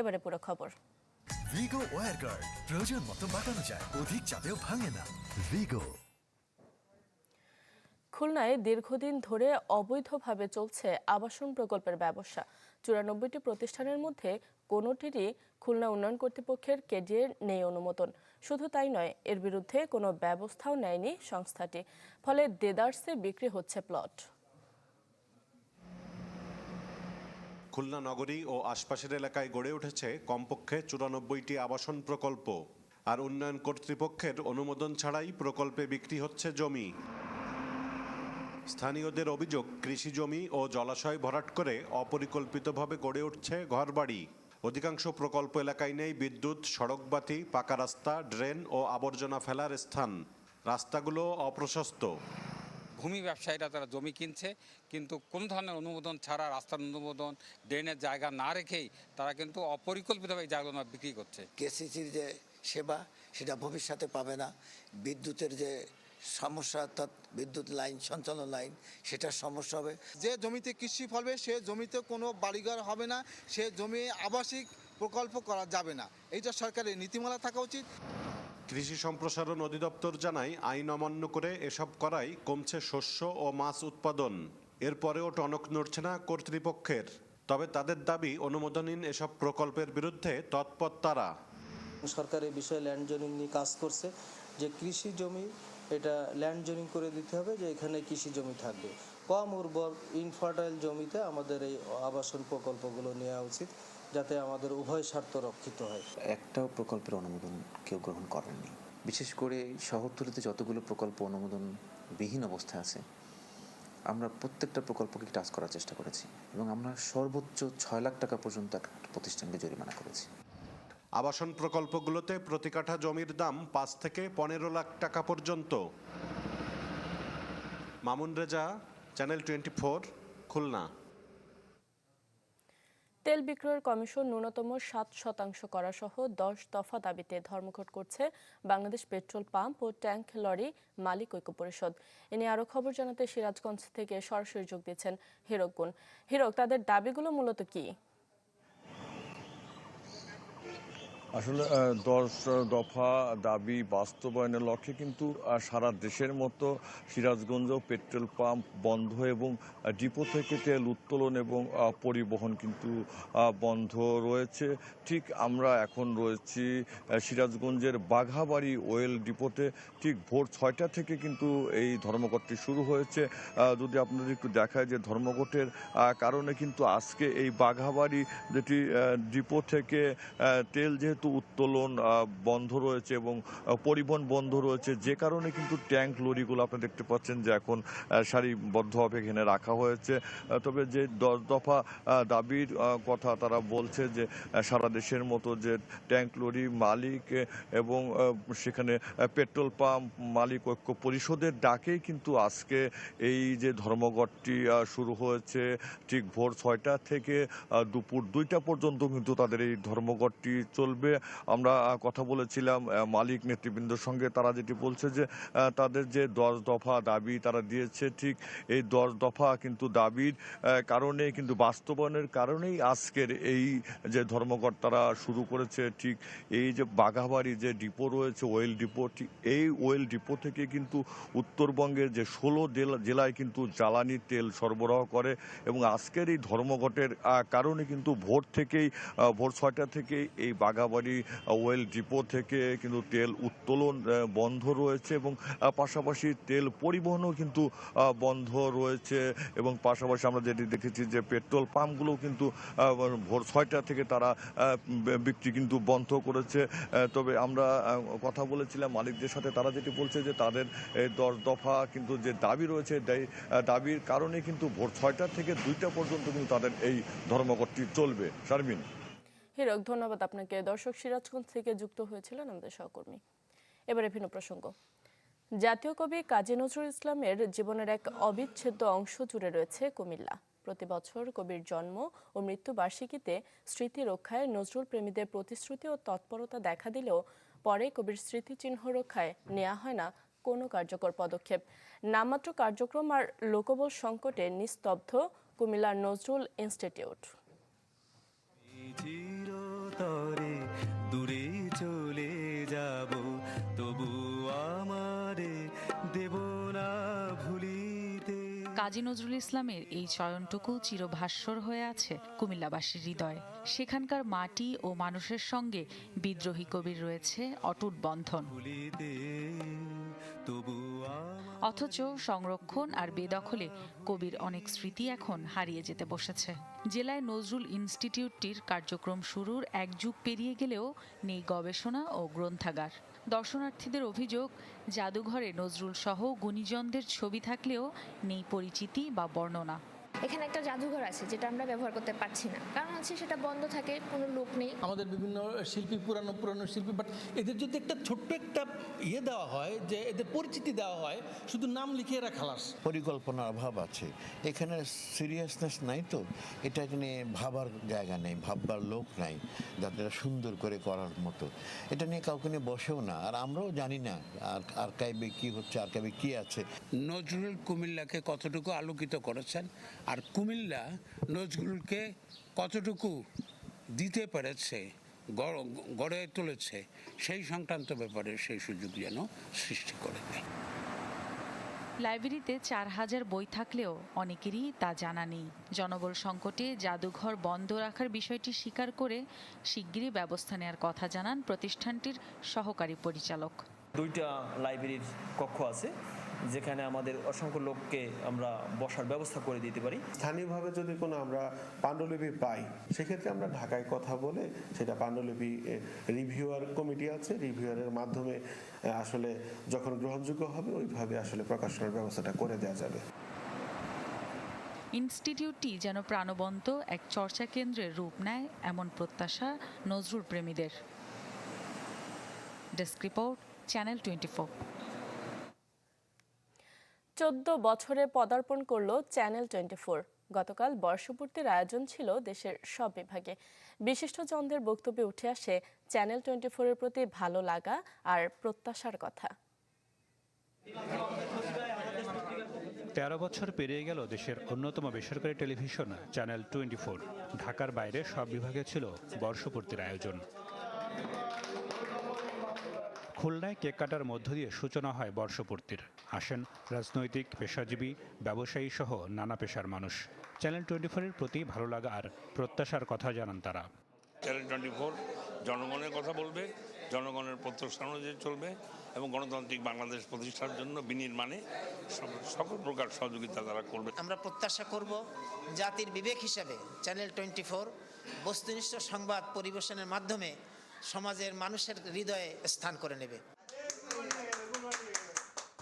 এবারে পুরো খবর। ভিগো ওয়ার গার্ড প্রয়োজন মতো বাটানো যায় অধিক চাপেও ভাঙে না। ভিগো খুলনায় দীর্ঘদিন ধরে অবৈধভাবে চলছে আবাসন প্রকল্পের ব্যবসা। চুরানব্বইটি প্রতিষ্ঠানের মধ্যে কোনোটিরই খুলনা উন্নয়ন কর্তৃপক্ষের কেডিএ নেই অনুমোদন। শুধু তাই নয় এর বিরুদ্ধে কোনো ব্যবস্থাও নেয়নি সংস্থাটি। ফলে দেদার্সে বিক্রি হচ্ছে প্লট। খুলনা নগরী ও আশপাশের এলাকায় গড়ে উঠেছে কমপক্ষে চুরানব্বইটি আবাসন প্রকল্প। আর উন্নয়ন কর্তৃপক্ষের অনুমোদন ছাড়াই প্রকল্পে বিক্রি হচ্ছে জমি। স্থানীয়দের অভিযোগ, কৃষি জমি ও জলাশয় ভরাট করে অপরিকল্পিতভাবে গড়ে উঠছে ঘরবাড়ি। অধিকাংশ প্রকল্প এলাকায় নেই বিদ্যুৎ সড়কবাতি পাকা রাস্তা, ড্রেন ও আবর্জনা ফেলার স্থান। রাস্তাগুলো অপ্রশস্ত। ভূমি ব্যবসায়ীরা তারা জমি কিনছে কিন্তু কোন ধরনের অনুমোদন ছাড়া রাস্তার অনুমোদন ড্রেনের জায়গা না রেখেই তারা কিন্তু অপরিকল্পিতভাবে এই জায়গাগুলো বিক্রি করছে। কেসিসির যে সেবা সেটা ভবিষ্যতে পাবে না। বিদ্যুতের যে সমস্যা অর্থাৎ বিদ্যুৎ লাইন সঞ্চালন লাইন সেটার সমস্যা হবে। যে জমিতে কৃষি ফলবে সে জমিতে কোনো বাড়িঘর হবে না। সে জমি আবাসিক প্রকল্প করা যাবে না। এইটা সরকারের নীতিমালা থাকা উচিত। কৃষি সম্প্রসারণ অধিদপ্তর জানায়, আইন অমান্য করে এসব করায় কমছে শস্য ও মাছ উৎপাদন। এরপরেও টনক নড়ছে না কর্তৃপক্ষের। তবে তাদের দাবি, অনুমোদনহীন এসব প্রকল্পের বিরুদ্ধে তৎপর তারা। সরকার এই বিষয়ে ল্যান্ড জোনিং নিয়ে কাজ করছে যে কৃষি জমি, এটা ল্যান্ড জোনিং করে দিতে হবে যে এখানে কৃষি জমি থাকবে। কম উর্বর ইনফার্টাইল জমিতে আমাদের এই আবাসন প্রকল্পগুলো নেওয়া উচিত। যাতে আমাদের উভয় স্বার্থ রক্ষিত হয়। একটাও প্রকল্পের অনুমোদন কেউ গ্রহণ করেননি। বিশেষ করে শহরতলিতে যতগুলো প্রকল্প অনুমোদন বিহীন অবস্থায় আছে আমরা প্রত্যেকটা প্রকল্পকে টাচ করার চেষ্টা করেছি এবং আমরা সর্বোচ্চ ছয় লাখ টাকা পর্যন্ত একটা প্রতিষ্ঠানকে জরিমানা করেছি। আবাসন প্রকল্পগুলোতে প্রতি কাঠা জমির দাম পাঁচ থেকে পনেরো লাখ টাকা পর্যন্ত। Mamun Reza channel twenty four Khulna. তেল বিক্রয়ের কমিশন ন্যূনতম সাত শতাংশ করা সহ দশ দফা দাবিতে ধর্মঘট করছে বাংলাদেশ পেট্রোল পাম্প ও ট্যাঙ্ক লরি মালিক ঐক্য পরিষদ। এ নিয়ে আরও খবর জানাতে সিরাজগঞ্জ থেকে সরাসরি যোগ দিয়েছেন হিরক গুণ হিরক, তাদের দাবিগুলো মূলত কি? আসলে দশ দফা দাবি বাস্তবায়নের লক্ষ্যে কিন্তু সারা দেশের মতো সিরাজগঞ্জ পেট্রোল পাম্প বন্ধ এবং ডিপো থেকে তেল উত্তোলন এবং পরিবহন কিন্তু বন্ধ রয়েছে। ঠিক আমরা এখন রয়েছি সিরাজগঞ্জের বাঘাবাড়ি ওয়েল ডিপোতে। ঠিক ভোর ছয়টা থেকে কিন্তু এই ধর্মঘটটি শুরু হয়েছে। যদি আপনাদের একটু দেখায় যে ধর্মঘটের কারণে কিন্তু আজকে এই বাঘাবাড়ি যেটি ডিপো থেকে তেল যেহেতু উত্তোলন বন্ধ রয়েছে এবং পরিবহন বন্ধ রয়েছে। যে কারণে কিন্তু ট্যাঙ্ক লরিগুলো আপনি দেখতে পাচ্ছেন যে এখন সারিবদ্ধভাবে এখানে রাখা হয়েছে। তবে যে দশ দফা দাবির কথা তারা বলছে যে সারা দেশের মতো যে ট্যাঙ্ক লরি মালিক এবং সেখানে পেট্রোল পাম্প মালিক ঐক্য পরিষদের ডাকেই কিন্তু আজকে এই যে ধর্মঘটটি শুরু হয়েছে ঠিক ভোর ছয়টা থেকে দুপুর দুইটা পর্যন্ত কিন্তু তাদের এই ধর্মঘটটি চলবে। আমরা কথা বলেছিলাম মালিক নেতৃবৃন্দের সঙ্গে। তারা যেটি বলছে যে তাদের যে দশ দফা দাবি তারা দিয়েছে, ঠিক এই দশ দফা কিন্তু দাবির কারণে, কিন্তু বাস্তবায়নের কারণেই আজকের এই যে ধর্মঘট তারা শুরু করেছে, ঠিক এই যে বাঘাবাড়ি যে ডিপো রয়েছে, ওয়েল ডিপো, ঠিক এই ওয়েল ডিপো থেকে কিন্তু উত্তরবঙ্গের যে ষোলো জেলায় কিন্তু জ্বালানি তেল সরবরাহ করে এবং আজকের এই ধর্মঘটের কারণে কিন্তু ভোর থেকেই ভোর ছয়টা থেকে এই বাঘাবাড়ি আহ, ওয়েল ডিপো থেকে কিন্তু তেল উত্তোলন বন্ধ রয়েছে এবং পাশাপাশি তেল পরিবহনও কিন্তু বন্ধ রয়েছে এবং পাশাপাশি আমরা যেটি দেখেছি যে পেট্রোল পাম্পগুলোও কিন্তু ভোর ছয়টা থেকে তারা বিক্রি কিন্তু বন্ধ করেছে। তবে আমরা কথা বলেছিলাম মালিকদের সাথে তারা যেটি বলছে যে তাদের দশ দফা কিন্তু যে দাবি রয়েছে দাবির কারণে কিন্তু ভোর ছয়টা থেকে দুইটা পর্যন্ত কিন্তু তাদের এই ধর্মঘটটি চলবে। শারমিন? হিরক ধন্যবাদ আপনাকে। দর্শক, সিরাজগঞ্জ থেকে যুক্ত হয়েছিলেন আমাদের সহকর্মী। এবারে ভিন্ন প্রসঙ্গ। জাতীয় কবি কাজী নজরুল ইসলামের জীবনের এক অবিচ্ছেদ্য অংশ জুড়ে রয়েছে কুমিল্লা। প্রতি বছর কবির জন্ম ও মৃত্যু বার্ষিকীতে স্মৃতি রক্ষায় নজরুল প্রেমীদের প্রতিশ্রুতি ও তৎপরতা দেখা দিলেও পরে কবির স্মৃতিচিহ্ন রক্ষায় নেওয়া হয় না কোনো কার্যকর পদক্ষেপ। নামমাত্র কার্যক্রম আর লোকবল সংকটে নিস্তব্ধ কুমিল্লার নজরুল ইনস্টিটিউট। তরে দূরে চলে যাব তবু আমারে দেব না ভুলিতে। কাজী নজরুল ইসলামের এই চয়নটুকু চিরভাস্বর হয়ে আছে কুমিল্লাবাসীর হৃদয়। সেখানকার মাটি ও মানুষের সঙ্গে বিদ্রোহী কবির রয়েছে অটুট বন্ধন। তবু অথচ সংরক্ষণ আর বেদখলে কবির অনেক স্মৃতি এখন হারিয়ে যেতে বসেছে। জেলায় নজরুল ইনস্টিটিউটটির কার্যক্রম শুরুর এক যুগ পেরিয়ে গেলেও নেই গবেষণা ও গ্রন্থাগার। দর্শনার্থীদের অভিযোগ, জাদুঘরে নজরুল সহ গুণীজনদের ছবি থাকলেও নেই পরিচিতি বা বর্ণনা। এখানে একটা জাদুঘর আছে যেটা আমরা ব্যবহার করতে পারছি না। কারণ হচ্ছে সেটা বন্ধ থাকে কোনো লোক নেই। আমাদের বিভিন্ন শিল্পী পুরানো পুরানো শিল্পী বাট এদের যদি একটা ছোট্ট একটা ইয়ে দেওয়া হয় যে এদের পরিচিতি দেওয়া হয় শুধু নাম লিখে এরা খালাস। পরিকল্পনার অভাব আছে। এখানে সিরিয়াসনেস নাই তো। এটা নিয়ে ভাবার জায়গা নেই ভাববার লোক নাই যাতে সুন্দর করে করার মতো। এটা নিয়ে কাউকে নিয়ে বসেও না। আর আমরাও জানি না আর আর্কাইভে কি হচ্ছে আর্কাইভে কি আছে। নজরুল কুমিল্লাকে কতটুকু আলোকিত করেছেন আর কুমিল্লা নজরুলকে কতটুকু দিতে পেরেছে গড়- গড়ে তুলেছে সেই সংক্রান্ত ব্যাপারে সেই সুযোগ যেন সৃষ্টি করে দেয়। লাইব্রেরিতে চার হাজার বই থাকলেও অনেকেরই তা জানা নেই। জনবল সংকটে জাদুঘর বন্ধ রাখার বিষয়টি স্বীকার করে শিগগিরই ব্যবস্থা নেওয়ার কথা জানান প্রতিষ্ঠানটির সহকারী পরিচালক। দুইটা লাইব্রেরির কক্ষ আছে। যেখানে আমাদের অসংখ্য লোককে আমরা বসার ব্যবস্থা করে দিতে পারি। স্থানীয়ভাবে যদি কোনো আমরা পাণ্ডুলিপি পাই সেক্ষেত্রে আমরা ঢাকায় কথা বলে সেটা পাণ্ডুলিপি রিভিউয়ার কমিটি আছে রিভিউয়ারের মাধ্যমে আসলে যখন গ্রহণযোগ্য হবে ওইভাবে আসলে প্রকাশনের ব্যবস্থাটা করে দেওয়া যাবে। ইনস্টিটিউটটি যেন প্রাণবন্ত এক চর্চা কেন্দ্রের রূপ নেয় এমন প্রত্যাশা নজরুল প্রেমীদের। ডেস্ক রিপোর্ট চ্যানেল টোয়েন্টি চোদ্দ বছরে পদার্পণ করল চ্যানেল টোয়েন্টি ফোর গতকাল বর্ষপূর্তির আয়োজন ছিল দেশের সব বিভাগে। বিশিষ্টজনদের বক্তব্যে উঠে আসে চ্যানেল টোয়েন্টি ফোরের প্রতি ভালো লাগা আর প্রত্যাশার কথা। তেরো বছর পেরিয়ে গেল দেশের অন্যতম বেসরকারি টেলিভিশন চ্যানেল টোয়েন্টি ঢাকার বাইরে সব বিভাগে ছিল বর্ষপূর্তির আয়োজন। খুলনায় কেক কাটার মধ্য দিয়ে সূচনা হয় বর্ষপূর্তির। আসেন রাজনৈতিক পেশাজীবী ব্যবসায়ী সহ নানা পেশার মানুষ। চ্যানেল টোয়েন্টি ফোরের প্রতি ভালো লাগা আর প্রত্যাশার কথা জানান তারা। চ্যানেল টোয়েন্টি ফোর জনগণের কথা বলবে জনগণের প্রত্যাশা অনুযায়ী চলবে এবং গণতান্ত্রিক বাংলাদেশ প্রতিষ্ঠার জন্য বিনির্মাণে সব- সকল প্রকার সহযোগিতা তারা করবে। আমরা প্রত্যাশা করব জাতির বিবেক হিসাবে চ্যানেল টোয়েন্টি ফোর বস্তুনিষ্ঠ সংবাদ পরিবেশনের মাধ্যমে সমাজের মানুষের হৃদয়ে স্থান করে নেবে।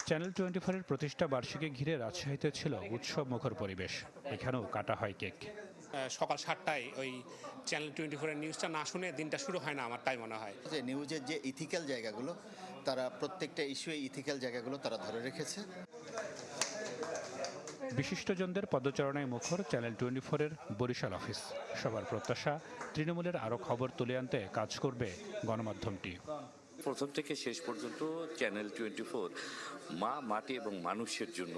চ্যানেল টোয়েন্টি ফোরের প্রতিষ্ঠা বার্ষিকী ঘিরে রাজশাহীতে ছিল উৎসব মুখর পরিবেশ। এখানেও কাটা হয় কেক। সকাল সাতটায় ওই চ্যানেল টোয়েন্টি ফোরের নিউজটা না শুনে দিনটা শুরু হয় না আমার তাই মনে হয়। যে নিউজের যে ইথিক্যাল জায়গাগুলো তারা প্রত্যেকটা ইস্যুয়ে ইথিক্যাল জায়গাগুলো তারা ধরে রেখেছে। বিশিষ্টজনদের পদচারণায় মুখর চ্যানেল টোয়েন্টি ফোরের বরিশাল অফিস। সবার প্রত্যাশা তৃণমূলের আরও খবর তুলে আনতে কাজ করবে গণমাধ্যমটি। প্রথম থেকে শেষ পর্যন্ত চ্যানেল টোয়েন্টি ফোর মা মাটি এবং মানুষের জন্য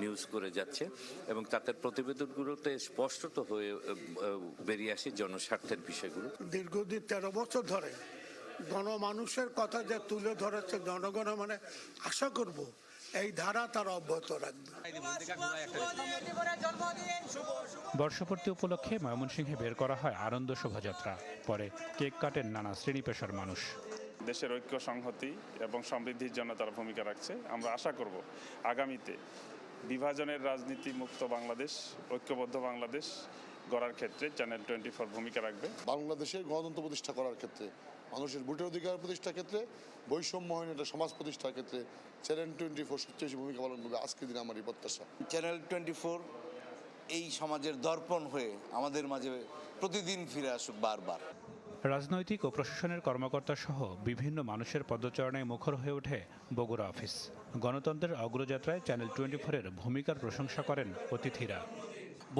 নিউজ করে যাচ্ছে এবং তাদের প্রতিবেদনগুলোতে স্পষ্টত হয়ে বেরিয়ে আসে জনস্বার্থের বিষয়গুলো। দীর্ঘদিন তেরো বছর ধরে গণমানুষের কথা যে তুলে ধরেছে জনগণ মানে আশা করব এই ধারা তারা অব্যাহত রাখবে। বর্ষপূর্তি উপলক্ষে ময়মনসিংহে বের করা হয় আনন্দ শোভাযাত্রা। পরে কেক কাটেন নানা শ্রেণি পেশার মানুষ। দেশের ঐক্য সংহতি এবং সমৃদ্ধির জন্য তারা ভূমিকা রাখছে। আমরা আশা করব আগামীতে বিভাজনের রাজনীতি মুক্ত বাংলাদেশ ঐক্যবদ্ধ বাংলাদেশ গড়ার ক্ষেত্রে চ্যানেল টোয়েন্টি ফোর ভূমিকা রাখবে। বাংলাদেশের গণতন্ত্র প্রতিষ্ঠা করার ক্ষেত্রে মানুষের ভোটের অধিকার প্রতিষ্ঠার ক্ষেত্রে বৈষম্যহীন একটা সমাজ প্রতিষ্ঠার ক্ষেত্রে। চ্যানেল টোয়েন্টি ফোর সবচেয়ে বেশি ভূমিকা পালন করবে আজকের দিনে আমার এই প্রত্যাশা। চ্যানেল টোয়েন্টি ফোর এই সমাজের দর্পণ হয়ে আমাদের মাঝে প্রতিদিন ফিরে আসুক বারবার। রাজনৈতিক ও প্রশাসনের কর্মকর্তা সহ বিভিন্ন মানুষের পদচারণায় মুখর হয়ে ওঠে বগুড়া অফিস। গণতন্ত্রের অগ্রযাত্রায় চ্যানেল টোয়েন্টি ফোরের ভূমিকার প্রশংসা করেন অতিথিরা।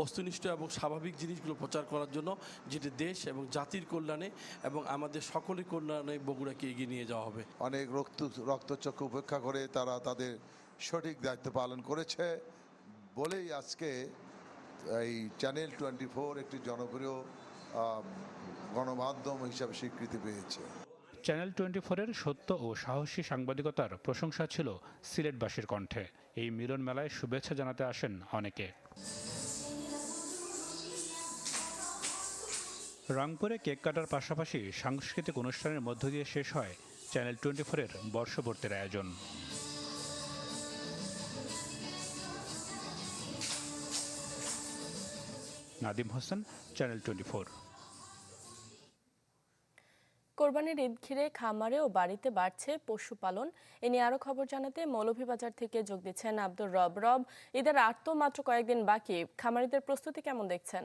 বস্তুনিষ্ঠ এবং স্বাভাবিক জিনিসগুলো প্রচার করার জন্য যেটি দেশ এবং জাতির কল্যাণে এবং আমাদের সকলের কল্যাণে বগুড়াকে এগিয়ে নিয়ে যাওয়া হবে। অনেক রক্ত রক্তচক্ষু উপেক্ষা করে তারা তাদের সঠিক দায়িত্ব পালন করেছে বলেই আজকে এই চ্যানেল টোয়েন্টি ফোর একটি জনপ্রিয় গণমাধ্যম হিসাবে স্বীকৃতি পেয়েছে। চ্যানেল টোয়েন্টি ফোরের সত্য ও সাহসী সাংবাদিকতার প্রশংসা ছিল সিলেটবাসীর কণ্ঠে। এই মিলন মেলায় শুভেচ্ছা জানাতে আসেন অনেকে। রংপুরে কেক কাটার পাশাপাশি সাংস্কৃতিক অনুষ্ঠানের মধ্য দিয়ে শেষ হয় চ্যানেল টোয়েন্টি ফোরের বর্ষপূর্তির আয়োজন। Nadim Hossain, channel twenty four. কোরবানির ঈদ ঘিরে খামারে ও বাড়িতে বাড়ছে পশুপালন। এ নিয়ে আরও খবর জানাতে মৌলভীবাজার থেকে যোগ দিচ্ছেন আব্দুর রব। রব, ঈদের আর তো মাত্র কয়েকদিন বাকি। খামারিদের প্রস্তুতি কেমন দেখছেন?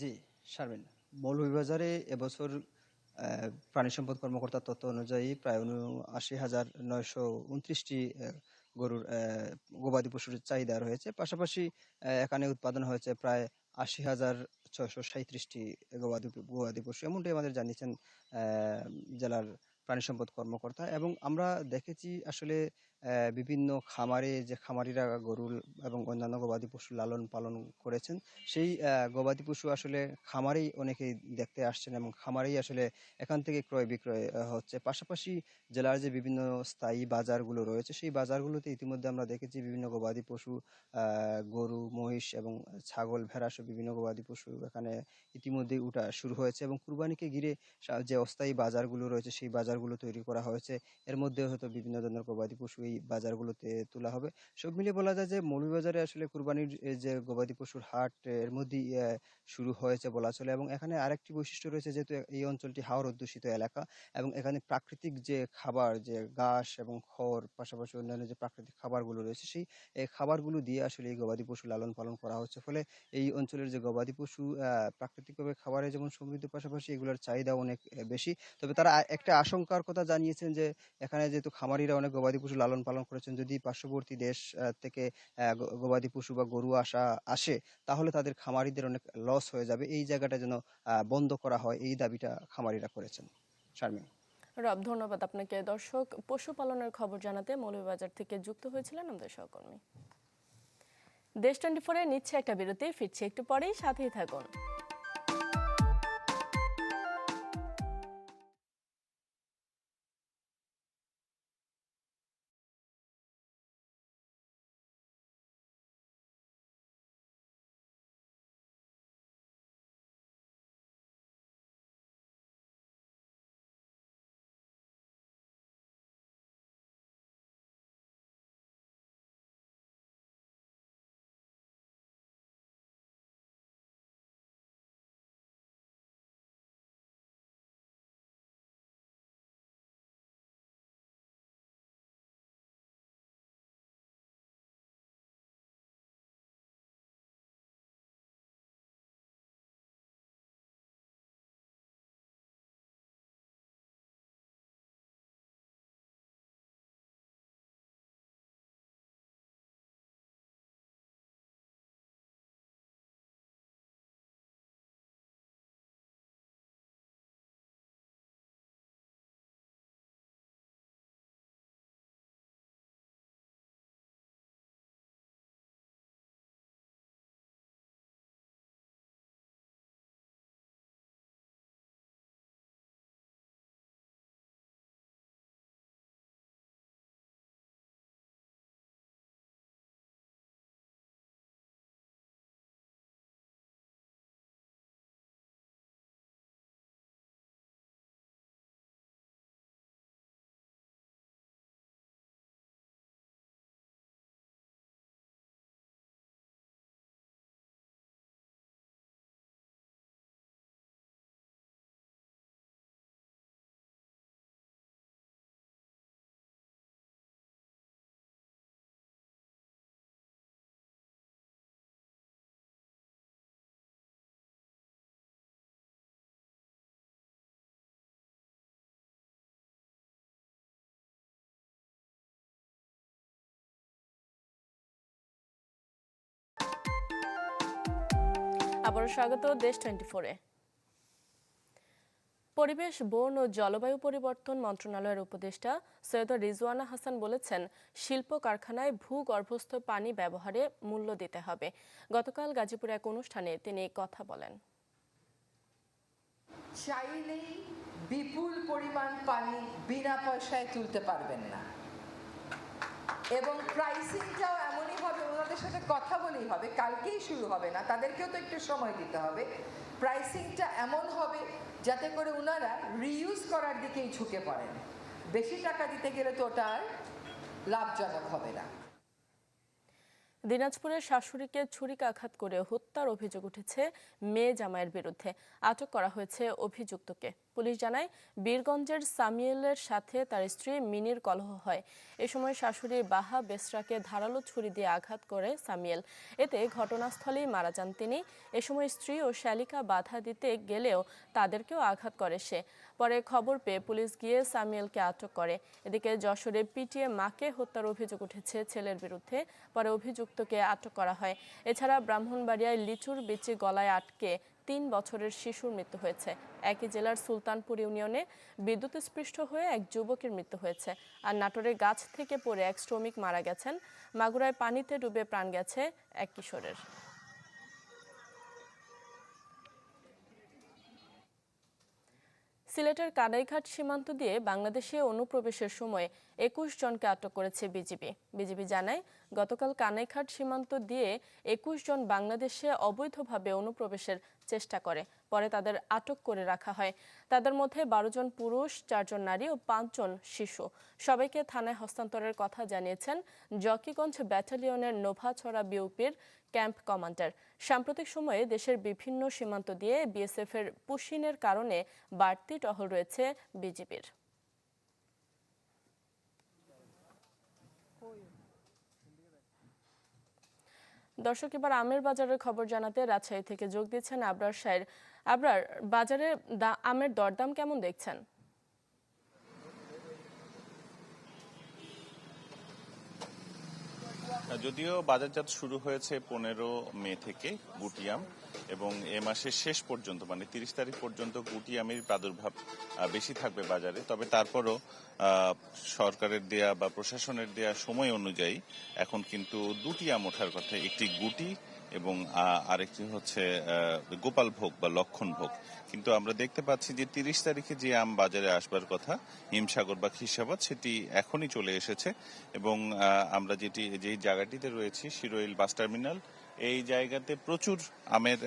জি, শারমিন। মৌলভীবাজারে এবছর প্রাণী সম্পদ কর্মকর্তার তথ্য অনুযায়ী প্রায় উনআশি হাজার নয়শো উনত্রিশটি গরুর গবাদি পশুর চাহিদা রয়েছে। পাশাপাশি এখানে উৎপাদন হয়েছে প্রায় আশি হাজার ছয়শো সাঁত্রিশটি গবাদি গবাদি পশু। এমনটাই আমাদের জানিয়েছেন জেলার প্রাণী সম্পদ কর্মকর্তা। এবং আমরা দেখেছি আসলে বিভিন্ন খামারে যে খামারিরা গরু এবং অন্যান্য গবাদি পশু লালন পালন করেছেন, সেই গবাদি পশু আসলে খামারেই অনেকেই দেখতে আসছেন এবং খামারেই আসলে এখান থেকে ক্রয় বিক্রয় হচ্ছে। পাশাপাশি জেলার যে বিভিন্ন স্থায়ী বাজারগুলো রয়েছে, সেই বাজারগুলোতে ইতিমধ্যে আমরা দেখেছি বিভিন্ন গবাদি পশু গরু, মহিষ এবং ছাগল, ভেড়া সহ বিভিন্ন গবাদি পশু এখানে ইতিমধ্যেই উঠা শুরু হয়েছে এবং কুরবানিকে ঘিরে যে অস্থায়ী বাজারগুলো রয়েছে, সেই বাজারগুলো তৈরি করা হয়েছে। এর মধ্যে হয়তো বিভিন্ন ধরনের গবাদি পশু এই বাজারগুলোতে তোলা হবে। সব মিলিয়ে বলা যায় যে মৌলভীবাজারে আসলে কুরবানির যে গবাদি পশুর হাট এর মধ্যেই শুরু হয়েছে বলা চলে। এবং এখানে আরেকটি বৈশিষ্ট্য রয়েছে, যেহেতু এই অঞ্চলটি হাওর অধ্যুষিত এলাকা এবং এখানে প্রাকৃতিক যে খাবার, যে ঘাস এবং খড়, পাশাপাশি অন্যান্য যে প্রাকৃতিক খাবারগুলো রয়েছে, সেই খাবারগুলো দিয়ে আসলে এই গবাদি পশু লালন পালন করা হচ্ছে। ফলে এই অঞ্চলের যে গবাদি পশু প্রাকৃতিকভাবে খাবারে যেমন সমৃদ্ধ, পাশাপাশি এগুলোর চাহিদা অনেক বেশি। তবে তারা একটা আশঙ্কার কথা জানিয়েছেন যে, এখানে যেহেতু খামারিরা অনেক গবাদি পশু লালন পালন করেছেন, যদি পার্শ্ববর্তী দেশ থেকে গবাদি পশু বা গরু আসা, আসে, তাহলে তাদের খামারিদের অনেক লস হয়ে যাবে। এই জায়গাটা যেন বন্ধ করা হয়, এই দাবিটা খামারিরা করেছেন। শারমিন। রব, ধন্যবাদ আপনাকে। দর্শক, পশুপালনের খবর জানাতে মৌলভীবাজার থেকে যুক্ত হয়েছিলেন আমাদের সহকর্মী। দেশ টোয়েন্টি ফোরে নিচ্ছে একটা বিরতি, ফিরছে একটু পরেই, সাথেই থাকুন। আবারও স্বাগত দেশ টোয়েন্টি ফোরে পরিবেশ, বন ও জলবায়ু পরিবর্তন মন্ত্রণালয়ের উপদেষ্টা সৈয়দ রিজওয়ানা হাসান বলেছেন, শিল্প কারখানায় ভূগর্ভস্থ পানি ব্যবহারে মূল্য দিতে হবে। গতকাল গাজীপুরে এক অনুষ্ঠানে তিনি কথা বলেন। চাইলেই বিপুল পরিমাণ পানি বিনা পয়সায় তুলতে পারবেন না। এবং প্রাইসিংটাও এমনই ওনাদের সাথে কথা বলেই হবে, কালকেই শুরু হবে না, তাদেরকেও তো একটু সময় দিতে হবে। প্রাইসিংটা এমন হবে যাতে করে ওনারা রিইউজ করার দিকেই ঝুঁকে পড়েন। বেশি টাকা দিতে গেলে তো ওটা আর লাভজনক হবে না। দিনাজপুরের শাশুড়িকে ছুরিকাঘাত করে হত্যার অভিযোগ উঠেছে মেয়ে জামাইয়ের বিরুদ্ধে। আটক করা হয়েছে অভিযুক্তকে। পুলিশ জানায়, বীরগঞ্জের সামিয়েলের সাথে তার স্ত্রী মিনির কলহ হয়। এ সময় শাশুড়ি বাহা বেসরাকে ধারালো ছুরি দিয়ে আঘাত করে সামিয়েল। এতে ঘটনাস্থলেই মারা যান তিনি। এ সময় স্ত্রী ও শ্যালিকা বাধা দিতে গেলেও তাদেরকেও আঘাত করে সে। পরে খবর পেয়ে পুলিশ গিয়ে সামিয়েলকে আটক করে। এদিকে যশোরে পিটিয়ে মাকে হত্যার অভিযোগ উঠেছে ছেলের বিরুদ্ধে। পরে অভিযুক্তকে আটক করা হয়। এছাড়া ব্রাহ্মণবাড়িয়ায় লিচুর বিচি গলায় আটকে তিন বছরের শিশুর মৃত্যু হয়েছে। একই জেলার সুলতানপুর ইউনিয়নে বিদ্যুৎস্পৃষ্ট হয়ে এক যুবকের মৃত্যু হয়েছে। আর নাটোরে গাছ থেকে পড়ে এক শ্রমিক মারা গেছেন। মাগুরায় পানিতে ডুবে প্রাণ গেছে এক কিশোরের। সিলেটের কানাইঘাট সীমান্ত দিয়ে বাংলাদেশে অনুপ্রবেশের সময় একুশ জনকে আটক করেছে বিজিবি। বিজিবি জানায় গতকাল কানাইঘাট সীমান্ত দিয়ে একুশ জন বাংলাদেশে অবৈধভাবে অনুপ্রবেশের চেষ্টা করে। পরে তাদের আটক করে রাখা হয়। তাদের মধ্যে বারো জন পুরুষ চারজন নারী ও পাঁচজন শিশু। সবাইকে থানায় হস্তান্তরের কথা জানিয়েছেন জকিগঞ্জ ব্যাটালিয়নের নোভাছড়া বিউপির ক্যাম্প কমান্ডার। সাম্প্রতিক সময়ে দেশের বিভিন্ন সীমান্ত দিয়ে বিএসএফ এর পুশিনের কারণে বাড়তি টহল রয়েছে বিজিবির। দর্শক, এবার আমের বাজারের খবর জানাতে রাজশাহী থেকে যোগ দিচ্ছেন আবরার সাহের আবরার, বাজারে আমের দরদাম কেমন দেখছেন? যদিও বাজারজাত শুরু হয়েছে পনেরো মে থেকে গুটিয়াম এবং এ মাসের শেষ পর্যন্ত মানে তিরিশ তারিখ পর্যন্ত গুটিয়ামের প্রাদুর্ভাব বেশি থাকবে বাজারে। তবে তারপরও সরকারের দেয়া বা প্রশাসনের দেয়া সময় অনুযায়ী এখন কিন্তু দুটি আম ওঠার কথা, একটি গুটি এবং আরেকটি হচ্ছে গোপাল ভোগ বা লক্ষণ ভোগ। কিন্তু আমরা দেখতে পাচ্ছি যে তিরিশ তারিখে যে আম বাজারে আসবার কথা, হিমসাগর বা খিসাবাদ সেটি এখনই চলে এসেছে। এবং আমরা যেটি, যেই জায়গাটিতে রয়েছি, শিরোইল বাস টার্মিনাল, এই জায়গাতে প্রচুর আমের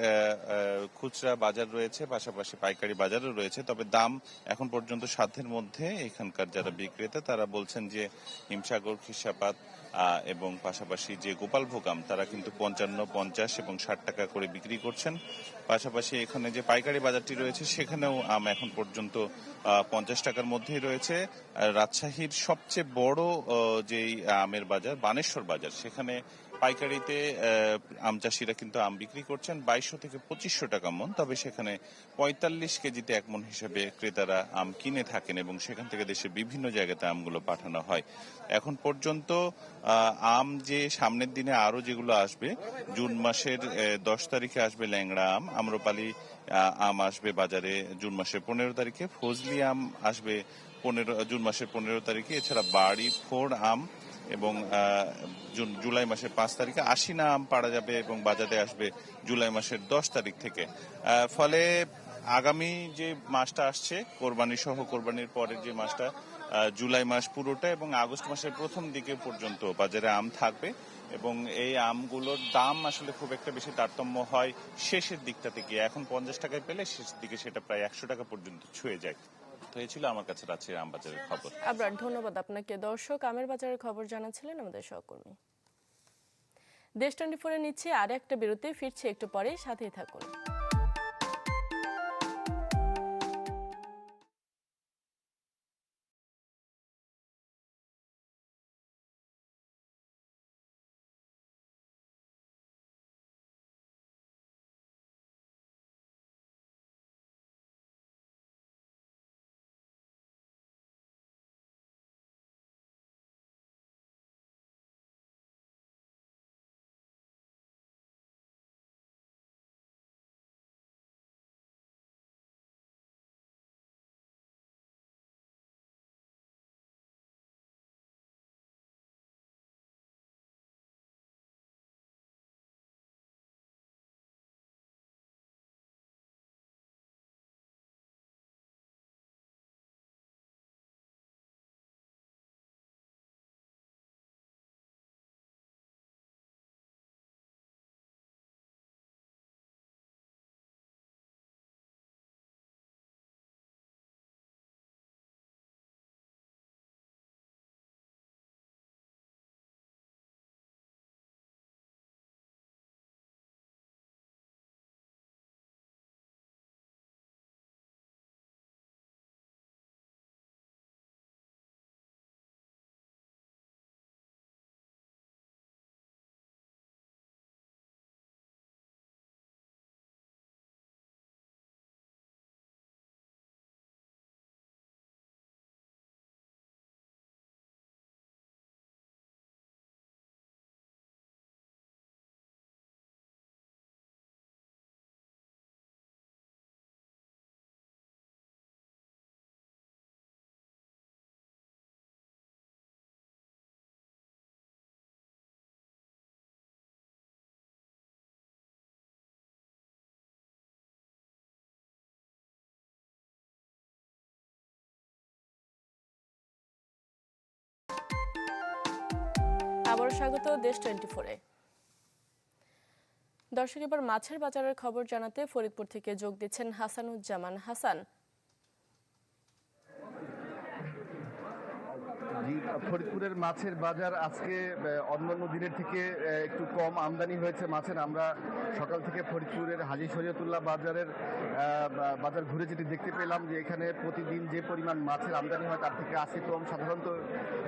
খুচরা বাজার রয়েছে, পাশাপাশি পাইকারি বাজারও রয়েছে। তবে দাম এখন পর্যন্ত সাধ্যের মধ্যে এখানকার যারা বিক্রেতা, তারা বলছেন যে হিমসাগর খিসাপাত এবং পাশাপাশি যে গোপাল ভোগাম, তারা কিন্তু পঞ্চান্ন, পঞ্চাশ এবং ষাট টাকা করে বিক্রি করছেন। পাশাপাশি এখানে যে পাইকারি বাজারটি রয়েছে, সেখানেও আম এখন পর্যন্ত পঞ্চাশ টাকার মধ্যেই রয়েছে। রাজশাহীর সবচেয়ে বড় যেই আমের বাজার, বানেশ্বর বাজার, সেখানে পাইকারিতে আম চাষিরা কিন্তু আম বিক্রি করছেন বাইশশো থেকে পঁচিশশো টাকা মন, তবে সেখানে পঁয়তাল্লিশ কেজিতে এক মন হিসেবে ক্রেতারা আম কিনে থাকেন এবং সেখান থেকে দেশের বিভিন্ন জায়গাতে আমগুলো পাঠানো হয়। এখন পর্যন্ত আম যে সামনের দিনে আরও যেগুলো আসবে, জুন মাসের দশ তারিখে আসবে ল্যাংড়া আম, আম্রপালি আম আসবে বাজারে জুন মাসের পনেরো তারিখে, ফজলি আম আসবে পনেরো, জুন মাসের পনেরো তারিখে, এছাড়া বাড়ি ফোর আম এবং জুন, জুলাই মাসের পাঁচ তারিখে আশিনা আম পাড়া যাবে এবং বাজারে আসবে জুলাই মাসের দশ তারিখ থেকে। ফলে আগামী যে মাসটা আসছে, কোরবানি সহ কোরবানির পরের যে মাসটা জুলাই মাস পুরোটা এবং আগস্ট মাসের প্রথম দিকে পর্যন্ত বাজারে আম থাকবে এবং এই আমগুলোর দাম আসলে খুব একটা বেশি তারতম্য হয় শেষের দিকটাতে গিয়ে। এখন পঞ্চাশ টাকায় পেলে শেষের দিকে সেটা প্রায় একশো টাকা পর্যন্ত ছুঁয়ে যায়। হয়েছিল আমার কাছে রাজশাহীর আমবাজারের খবর। আবরার, ধন্যবাদ আপনাকে। দর্শক, আমের বাজারের খবর জানাচ্ছিলেন আমাদের সহকর্মী। দেশ টোয়েন্টি ফোরে নিচ্ছে আর একটা বিরতি, ফিরছে একটু পরে সাথেই থাকুন। আবারও স্বাগত দেশ টোয়েন্টি ফোরে দর্শক, এবার মাছের বাজারের খবর জানাতে ফরিদপুর থেকে যোগ দিচ্ছেন হাসানুজ্জামান হাসান। ফরিদপুরের মাছের বাজার আজকে অন্যান্য দিনের থেকে একটু কম আমদানি হয়েছে মাছের। আমরা সকাল থেকে ফরিদপুরের হাজি শরীয়তুল্লাহ বাজারের বাজার ঘুরে যেটি দেখতে পেলাম যে এখানে প্রতিদিন যে পরিমাণ মাছের আমদানি হয় তার থেকে আসে কম সাধারণত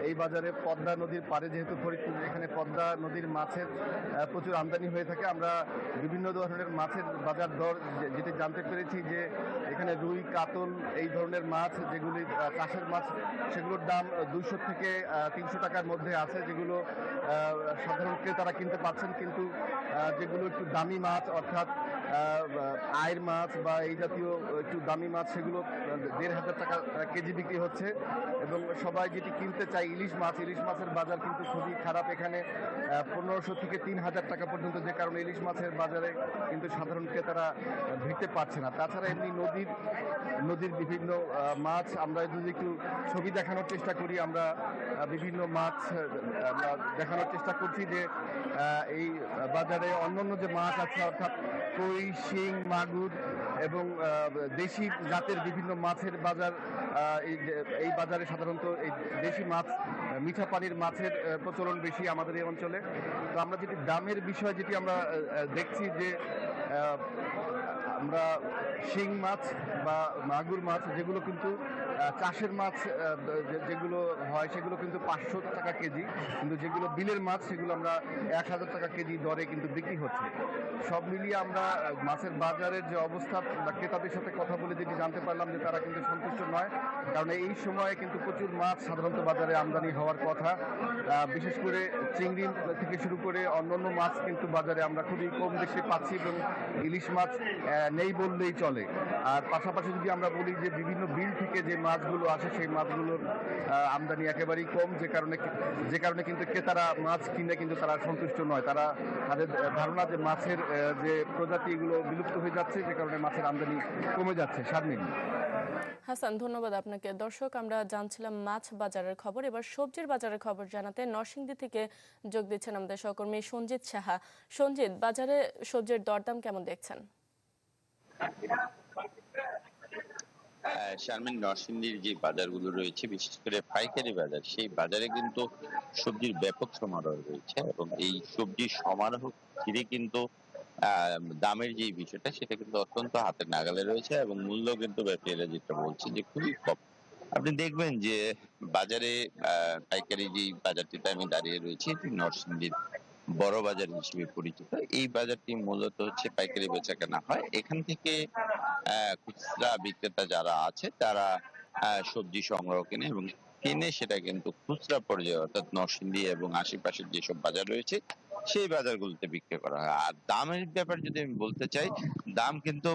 এই বাজারে পদ্মা নদীর পাড়ে, যেহেতু ফরিদপুর এখানে পদ্মা নদীর মাছের প্রচুর আমদানি হয়ে থাকে। আমরা বিভিন্ন ধরনের মাছের বাজার দর যেটি জানতে পেরেছি যে এখানে রুই, কাতল এই ধরনের মাছ, যেগুলি চাষের মাছ, সেগুলোর দাম দুইশো থেকে তিনশো টাকার মধ্যে আছে যেগুলো সাধারণ ক্রেতারা কিনতে পারছেন কিন্তু যেগুলো একটু দামি মাছ, অর্থাৎ আয়ের মাছ বা এই জাতীয় একটু দামি মাছ, সেগুলো দেড় হাজার টাকা কেজি বিক্রি হচ্ছে। এবং সবাই যেটি কিনতে চায় ইলিশ মাছ, ইলিশ মাছের বাজার কিন্তু খুবই খারাপ। এখানে পনেরোশো থেকে তিন হাজার টাকা পর্যন্ত যে কারণে ইলিশ মাছের বাজারে কিন্তু সাধারণ ক্রেতারা ভিড়তে পারছে না। তাছাড়া এমনি নদীর নদীর বিভিন্ন মাছ, আমরা যদি একটু ছবি দেখানোর চেষ্টা করি, আমরা বিভিন্ন মাছ আমরা দেখানোর চেষ্টা করছি যে এই বাজারে অন্যান্য যে মাছ আছে, অর্থাৎ কই, শিং, মাগুর এবং দেশি জাতের বিভিন্ন মাছের বাজার এই বাজারে সাধারণত এই দেশি মাছ মিঠা পানির মাছের প্রচলন বেশি আমাদের এই অঞ্চলে। তো আমরা যেটি, দামের বিষয় যেটি আমরা দেখছি যে আমরা শিং মাছ বা মাগুর মাছ, যেগুলো কিন্তু চাষের মাছ যেগুলো হয় সেগুলো কিন্তু পাঁচশো টাকা কেজি। কিন্তু যেগুলো বিলের মাছ, সেগুলো আমরা এক হাজার টাকা কেজি দরে কিন্তু বিক্রি হচ্ছে। সব মিলিয়ে আমরা মাছের বাজারের যে অবস্থা ক্রেতাদের সাথে কথা বলে যেটি জানতে পারলাম যে তারা কিন্তু সন্তুষ্ট নয়। কারণ এই সময়ে কিন্তু প্রচুর মাছ সাধারণত বাজারে আমদানি হওয়ার কথা। বিশেষ করে চিংড়ি থেকে শুরু করে অন্যান্য মাছ কিন্তু বাজারে আমরা খুবই কম দেখতে পাচ্ছি এবং ইলিশ মাছ নেই বললেই চলে। আর পাশাপাশি যদি আমরা বলি যে বিভিন্ন বিল থেকে যে মাছগুলো আসে, সেই মাছগুলোর আমদানি একেবারেই কম, যে কারণে যে কারণে কিন্তু ক্রেতারা মাছ কিনে কিন্তু তারা সন্তুষ্ট নয়। তারা তাদের ধারণা যে মাছের যে প্রজাতি এগুলো বিলুপ্ত হয়ে যাচ্ছে, যে কারণে মাছের আমদানি কমে যাচ্ছে শারমিন হাসান, ধন্যবাদ আপনাকে। দর্শক, আমরা জানছিলাম মাছ বাজারের খবর। এবার সবজির বাজারের খবর জানাতে নরসিংদী থেকে যোগ দিচ্ছেন আমাদের সহকর্মী সঞ্জিত সাহা। সঞ্জিত, বাজারে সবজির দরদাম কেমন দেখছেন? শারমিন নরসিংদীর যে বাজারগুলো রয়েছে, বিশেষ করে পাইকারি বাজার, সেই বাজারে কিন্তু সবজির ব্যাপক সমারোহ রয়েছে এবং এই সবজির সমারোহ ঘিরে কিন্তু দামের যে বিষয়টা, সেটা কিন্তু অত্যন্ত হাতের নাগালে রয়েছে এবং মূল্য কিন্তু ব্যবসায়ীরা যেটা বলছে যে খুবই কম। আপনি দেখবেন যে বাজারে পাইকারি যে বাজারটিতে আমি দাঁড়িয়ে রয়েছি, এটি নরসিংদীর বড় বাজার হিসেবে পরিচিত। এই বাজারটি মূলত হচ্ছে পাইকারি বেচা কেনা হয়। এখান থেকে খুচরা বিক্রেতা যারা আছে, তারা সবজি সংগ্রহ কেনে এবং কিনে সেটা কিন্তু খুচরা পর্যায়ে, অর্থাৎ নরসিংদী এবং আশেপাশের যেসব বাজার রয়েছে, সেই বাজারগুলোতে বিক্রি করা হয়। আর দামের ব্যাপারে যদি আমি বলতে চাই, দাম কিন্তু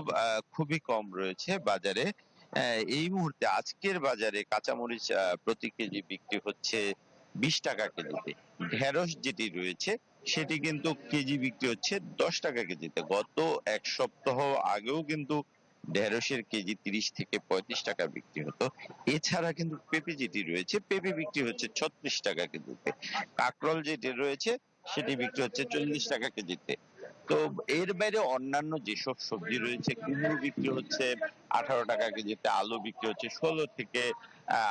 খুবই কম রয়েছে বাজারে। এই মুহূর্তে আজকের বাজারে কাঁচামরিচ প্রতি কেজি বিক্রি হচ্ছে বিশ টাকা কেজিতে। ঢেঁড়স যেটি রয়েছে, সেটি কিন্তু কেজি বিক্রি হচ্ছে দশ টাকা কেজিতে। গত এক সপ্তাহ আগেও কিন্তু ঢেঁড়সের কেজি তিরিশ থেকে পঁয়ত্রিশ টাকা বিক্রি হতো। এছাড়া কিন্তু পেঁপে যেটি রয়েছে, পেঁপে বিক্রি হচ্ছে ছত্রিশ টাকা কেজিতে। কাকরল যেটি রয়েছে, সেটি বিক্রি হচ্ছে চল্লিশ টাকা কেজিতে। তো এর বাইরে অন্যান্য যেসব সবজি রয়েছে, কুমড়ো বিক্রি হচ্ছে আঠারো টাকা কেজিতে, আলু বিক্রি হচ্ছে ষোলো থেকে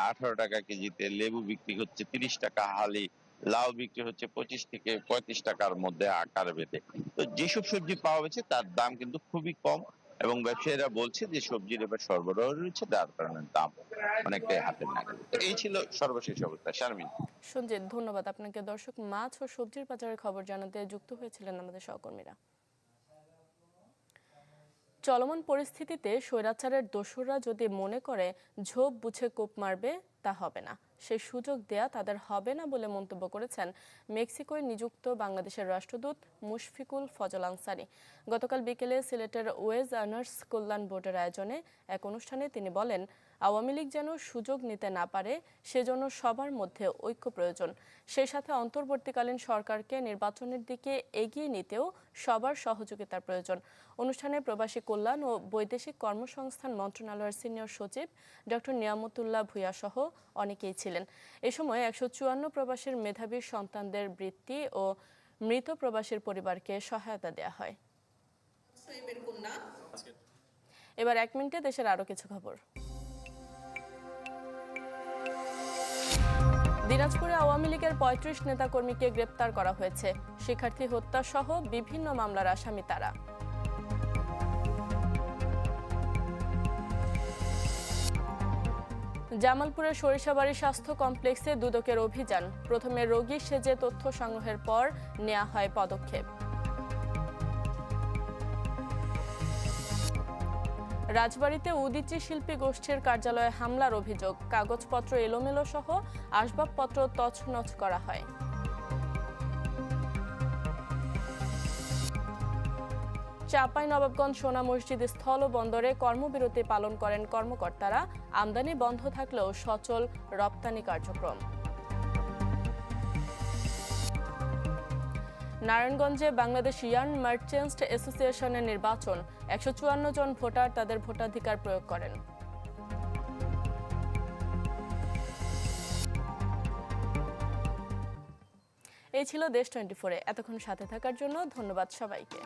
আঠারো টাকা কেজিতে, লেবু বিক্রি হচ্ছে তিরিশ টাকা, হালি, লাউ বিক্রি হচ্ছে পঁচিশ থেকে পঁয়ত্রিশ টাকার মধ্যে আকার বেঁধে তো যেসব সবজি পাওয়া গেছে, তার দাম কিন্তু খুবই কম। এবং ব্যবসায়ীরা বলছে যে সবজির এবার সরবরাহ রয়েছে, যার কারণে দাম অনেকটাই হাতের নাগালে। এই ছিল সর্বশেষ অবস্থা। শারমিন। সঞ্জিত, ধন্যবাদ আপনাকে। দর্শক, মাছ ও সবজির বাজারের খবর জানাতে যুক্ত হয়েছিলেন আমাদের সহকর্মীরা। চলমান পরিস্থিতিতে স্বৈরাচারের দোসররা যদি মনে করে ঝোপ বুঝে কোপ মারবে, তা হবে না। সেই সুযোগ দেয়া তাদের হবে না বলে মন্তব্য করেছেন মেক্সিকোয় নিযুক্ত বাংলাদেশের রাষ্ট্রদূত মুশফিকুল ফজল আনসারি। গতকাল বিকেলে সিলেটের ওয়েজ আর্নার্স কল্যাণ বোর্ডের আয়োজনে এক অনুষ্ঠানে তিনি বলেন আওয়ামী লীগ যেন সুযোগ নিতে না পারে সেজন্য সবার মধ্যে ঐক্য প্রয়োজন। সেই সাথে অন্তর্বর্তীকালীন সরকারকে নির্বাচনের দিকে এগিয়ে নিতেও সবার সহযোগিতার প্রয়োজন। অনুষ্ঠানে প্রবাসী কল্যাণ ও বৈদেশিক কর্মসংস্থান মন্ত্রণালয়ের সিনিয়র সচিব ডক্টর নিয়ামতুল্লাহ ভূঁইয়া সহ অনেকেই ছিলেন। এ সময় একশো চুয়ান্ন প্রবাসীর মেধাবী সন্তানদের বৃত্তি ও মৃত প্রবাসীর পরিবারকে সহায়তা দেওয়া হয়। এবার এক মিনিটে দেশের আরও কিছু খবর। দিনাজপুরে আওয়ামী লীগের পঁয়ত্রিশ নেতাকর্মীকে গ্রেপ্তার করা হয়েছে। শিক্ষার্থী হত্যা সহ বিভিন্ন মামলার আসামি তারা। জামালপুরের সরিষাবাড়ি স্বাস্থ্য কমপ্লেক্সে দুদকের অভিযান। প্রথমে রোগী সেজে তথ্য সংগ্রহের পর নেওয়া হয় পদক্ষেপ। রাজবাড়িতে উদিচি শিল্পী গোষ্ঠীর কার্যালয়ে হামলার অভিযোগ। কাগজপত্র এলোমেলো সহ আসবাবপত্র তছনছ করা হয়। চাপাই নবাবগঞ্জ সোনা মসজিদ স্থল বন্দরে কর্মবিরতি পালন করেন কর্মকর্তারা। আমদানি বন্ধ থাকলেও সচল রপ্তানি কার্যক্রম। নারায়ণগঞ্জে বাংলাদেশ ইয়ার্ন মার্চেন্টস অ্যাসোসিয়েশনের নির্বাচন। একশো চুয়ান্ন জন ভোটার তাদের ভোটাধিকার প্রয়োগ করেন। এই ছিল দেশ টোয়েন্টি ফোরে। এতক্ষণ সাথে থাকার জন্য ধন্যবাদ সবাইকে।